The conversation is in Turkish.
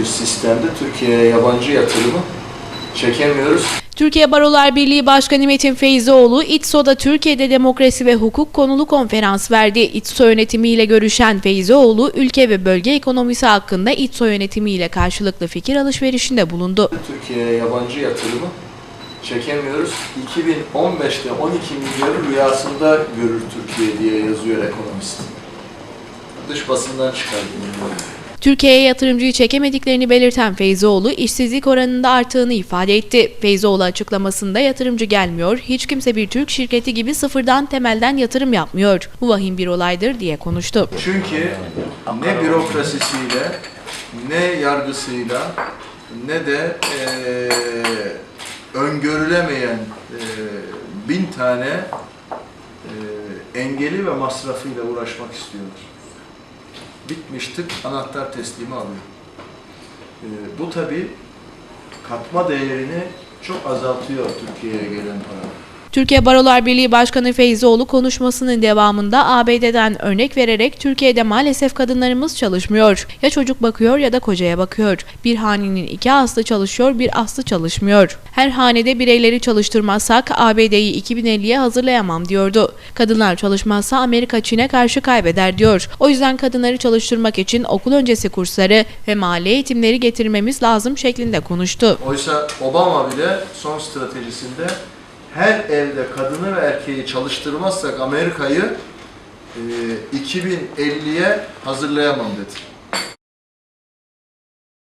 bir sistemde Türkiye'ye yabancı yatırımı çekemiyoruz. Türkiye Barolar Birliği Başkanı Metin Feyzioğlu, İTSO'da Türkiye'de demokrasi ve hukuk konulu konferans verdi. İTSO yönetimiyle görüşen Feyzioğlu, ülke ve bölge ekonomisi hakkında İTSO yönetimiyle karşılıklı fikir alışverişinde bulundu. Türkiye'ye yabancı yatırımı çekemiyoruz. 2015'te 12 milyarı rüyasında görür Türkiye diye yazıyor ekonomist. Dış basından çıkardım. Türkiye'ye yatırımcıyı çekemediklerini belirten Feyzioğlu, işsizlik oranında arttığını ifade etti. Feyzioğlu açıklamasında yatırımcı gelmiyor, hiç kimse bir Türk şirketi gibi sıfırdan temelden yatırım yapmıyor. Bu vahim bir olaydır diye konuştu. Çünkü ne bürokrasisiyle, ne yargısıyla, ne de eee, öngörülemeyen eee, bin tane eee, engeli ve masrafıyla uğraşmak istiyorlar. Bitmiş tık anahtar teslimi alıyor. Eee, bu tabi katma değerini çok azaltıyor Türkiye'ye gelen para. Türkiye Barolar Birliği Başkanı Feyzioğlu konuşmasının devamında ABD'den örnek vererek Türkiye'de maalesef kadınlarımız çalışmıyor. Ya çocuk bakıyor ya da kocaya bakıyor. Bir hanenin iki aslı çalışıyor, bir aslı çalışmıyor. Her hanede bireyleri çalıştırmazsak ABD'yi 2050'ye hazırlayamam diyordu. Kadınlar çalışmazsa Amerika Çin'e karşı kaybeder diyor. O yüzden kadınları çalıştırmak için okul öncesi kursları ve mahalle eğitimleri getirmemiz lazım şeklinde konuştu. Oysa Obama bile son stratejisinde her evde kadını ve erkeği çalıştırmazsak Amerika'yı e, 2050'ye hazırlayamam dedi.